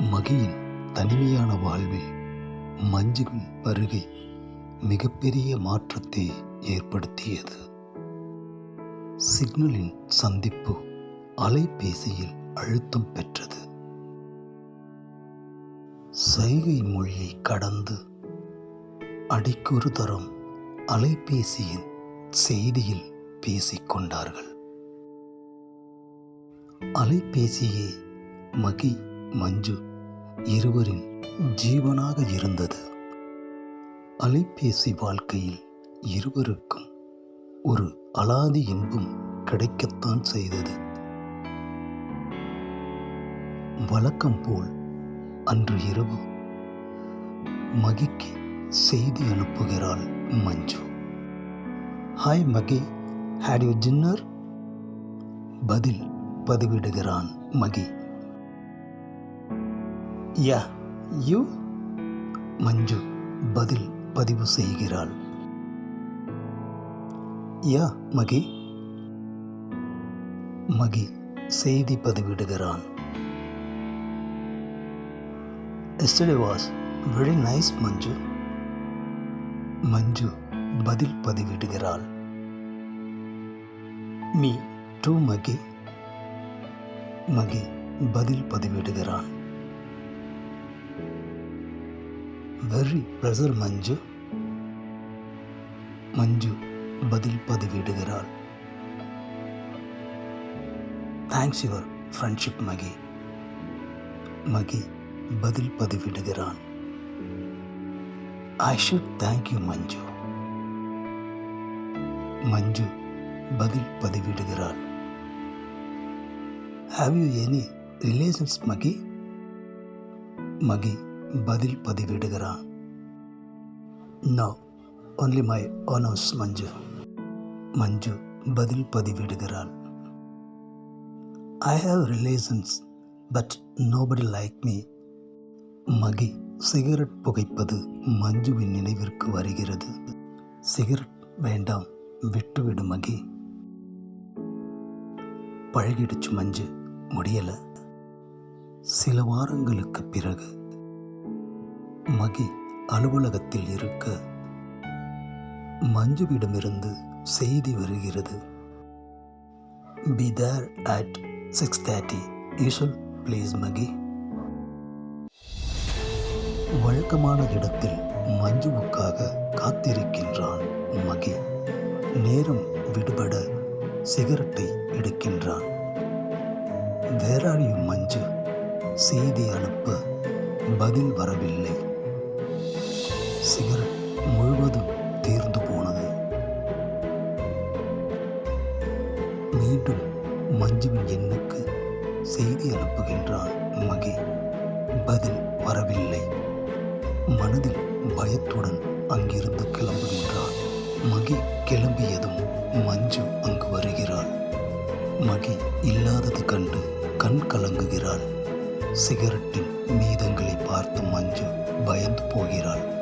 மகியின் தனிமையான வாழ்வில் மஞ்சுவின் வருகை மிகப்பெரிய மாற்றத்தை ஏற்படுத்தியது. சிக்னலின் சந்திப்பு அலைபேசியில் அழுத்தம் பெற்றது. சைகை மொழியை கடந்து அடிக்கொரு தரம் அலைபேசியின் செய்தியில் பேசிக்கொண்டார்கள் அலைபேசியே மகி மஞ்சு இருவரின் ஜீவனாக இருந்தது. அலைபேசி வாழ்க்கையில் இருவருக்கும் ஒரு அலாதி இன்பம் கிடைக்கத்தான் செய்தது. வழக்கம் போல் அன்று இரவு மகிக்கு செய்தி அனுப்புகிறாள் Manju. Hi Mahi. Had you dinner பதில் பதிவிடுகிறான் மகி. Yeah you? மஞ்சு பதில் பதிவு செய்கிறாள். யா மகி? மகி செய்தி பதிவிடுகிறான். Yesterday was very nice Manju. Manju பதில் பதிவிடுகிறாள். மீ டூ மகி. மகி பதில் பதிவிடுகிறான். வெரி பிரசர் மஞ்சு. மஞ்சு பதில் பதிவிடுகிறாள். Thanks your friendship Mahi. Mahi பதில் பதிவிடுகிறான். I should thank you Manju. Manju பதில் பதிவிடுகிறாள். Have you any relations Mahi? Mahi பதில் பதிவிடுகிறான். No only my owners Manju. Manju பதில் பதிவிடுகிறாள் I have relations but nobody like me Mahi cigarette புகைப்பது மஞ்சுவின் நினைவிற்கு வருகிறது. Cigarette வேண்டாம் விட்டுவிடு மகி. பழகிடுச்சு மஞ்சு முடியலை. சில வாரங்களுக்கு பிறகு மகி அலுவலகத்தில் இருக்க மஞ்சுவிடமிருந்து செய்தி வருகிறது. Be there at six thirty usual please Mahi. வழக்கமான இடத்தில் மஞ்சுவுக்காக காத்திருக்கின்றான் மகி. நேரம் விடுபட சிகரெட்டை எடுக்கின்றான். வேறாரியும் மஞ்சு? செய்தி அனுப்ப பதில் வரவில்லை. சிகரெட் முழுவதும் தீர்ந்து போனது. மீண்டும் மஞ்சுவின் எண்ணுக்கு செய்தி அனுப்புகின்றான் மகி. பதில் வரவில்லை. மனதில் பயத்துடன் அங்கிருந்து கிளம்புகின்றான் மகி கிளம்பியதும் மஞ்சு அங்கு வருகிறாள். மகி இல்லாதது கண்டு கண் கலங்குகிறாள். சிகரெட்டின் மீதங்களை பார்த்து மஞ்சு பயந்து போகிறாள்.